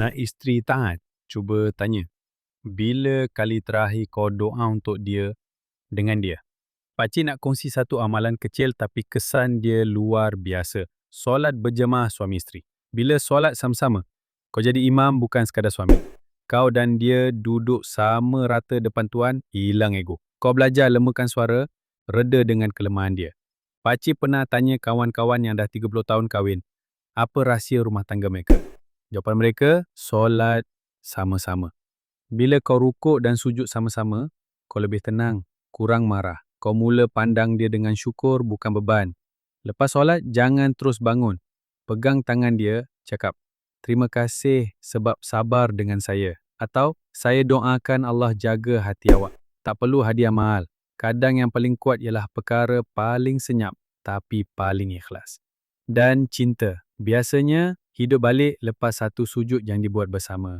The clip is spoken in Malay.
Nak isteri taat, cuba tanya. Bila kali terakhir kau doa untuk dia dengan dia? Pakcik nak kongsi satu amalan kecil tapi kesan dia luar biasa. Solat berjemaah suami isteri. Bila solat sama-sama, kau jadi imam bukan sekadar suami. Kau dan dia duduk sama rata depan Tuhan, hilang ego. Kau belajar lemahkan suara, reda dengan kelemahan dia. Pakcik pernah tanya kawan-kawan yang dah 30 tahun kahwin, apa rahsia rumah tangga mereka? Jawapan mereka, solat sama-sama. Bila kau rukuk dan sujud sama-sama, kau lebih tenang, kurang marah. Kau mula pandang dia dengan syukur bukan beban. Lepas solat, jangan terus bangun. Pegang tangan dia, cakap, terima kasih sebab sabar dengan saya. Atau, saya doakan Allah jaga hati awak. Tak perlu hadiah mahal. Kadang yang paling kuat ialah perkara paling senyap tapi paling ikhlas. Dan cinta. Biasanya, hidup balik lepas satu sujud yang dibuat bersama.